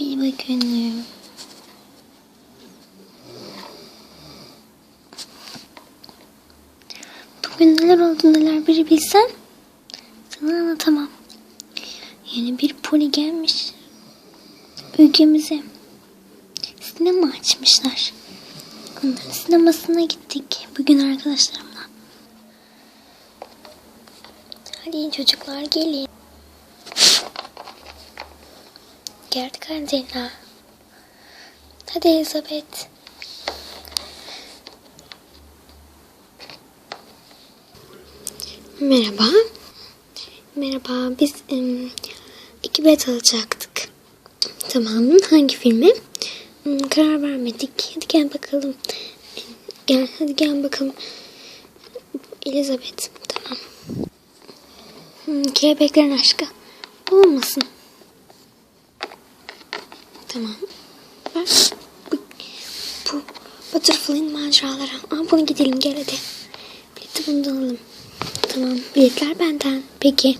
Bir bakın. Bugün neler oldu neler biri bilsen sana anlatamam. Yeni bir pony gelmiş. Ülkemize. Sinema açmışlar. Onların sinemasına gittik bugün arkadaşlarımla. Hadi çocuklar gelin. Geldik Angelina. Hadi Elizabeth. Merhaba. Merhaba. Biz ım, iki bilet alacaktık. Tamam. Hangi filmi? Hmm, karar vermedik. Hadi gel bakalım. Gel. Hadi gel bakalım. Elizabeth. Tamam. Hmm, kelebeklerin aşkı. Bu olmasın. Tamam. Ver. Bu, bu Butterfly'in maceraları. Aa, bunu gidelim gel hadi. Bileti bunu alalım. Tamam. Biletler benden. Peki.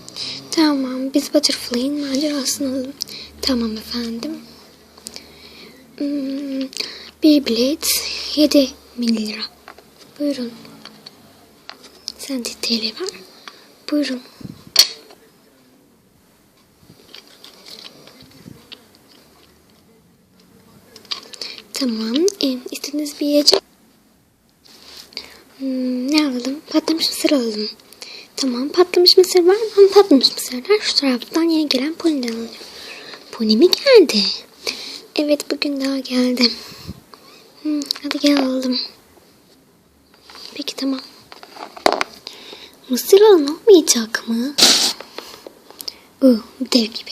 Tamam. Biz Butterfly'in macerasını alalım. Tamam efendim. Hmm, bir bilet 7 bin. Buyurun. Sen de TL ver. Buyurun. Tamam. E, istediğiniz bir yiyecek. Hmm, ne alalım? Patlamış mısır alalım. Tamam. Patlamış mısır var mı? Patlamış mısırlar şu taraftan yeni gelen poniden alıyor. Pony mi geldi? Evet bugün daha geldi. Hmm, hadi gel alalım. Peki tamam. Mısır alan olmayacak mı? Uh, dev gibi.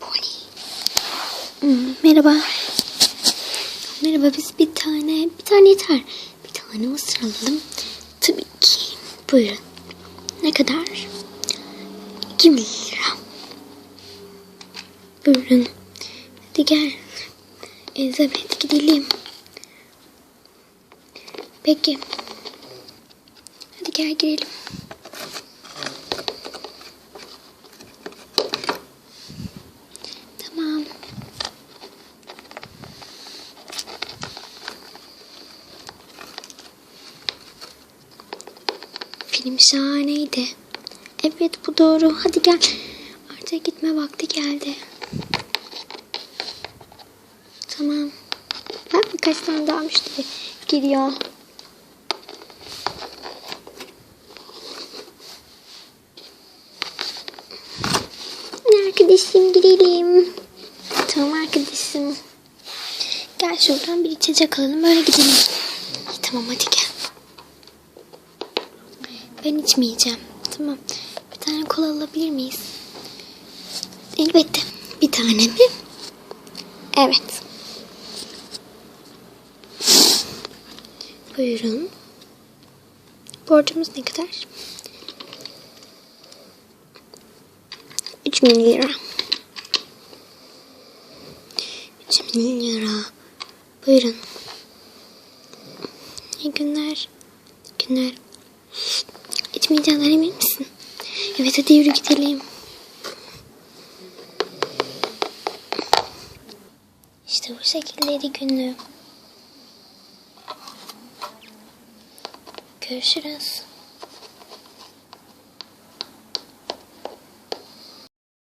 Pony. Hmm, merhaba. Merhaba biz bir tane, bir tane yeter. Bir tane mısır alalım. Tabii ki. Buyurun. Ne kadar? 2 lira. Buyurun. Hadi gel. Elizabeth gidelim. Peki. Hadi gel girelim. Tamam. Film şahaneydi. Evet bu doğru. Hadi gel. Artık gitme vakti geldi. Tamam. Bak birkaç tane daha müşteri giriyor. Arkadaşım gidelim. Tamam arkadaşım. Gel şuradan bir içecek alalım böyle gidelim. Tamam hadi gel. Ben içmeyeceğim. Tamam. Bir tane kola alabilir miyiz? Elbette. Bir tane mi? Evet. Buyurun. Borcumuz ne kadar? 3 bin lira. 3 bin lira. Buyurun. İyi günler. İyi günler. İçmeyeceğinden emin misin? Evet hadi yürü gidelim. İşte bu şekildeydi günlüğüm. Görüşürüz.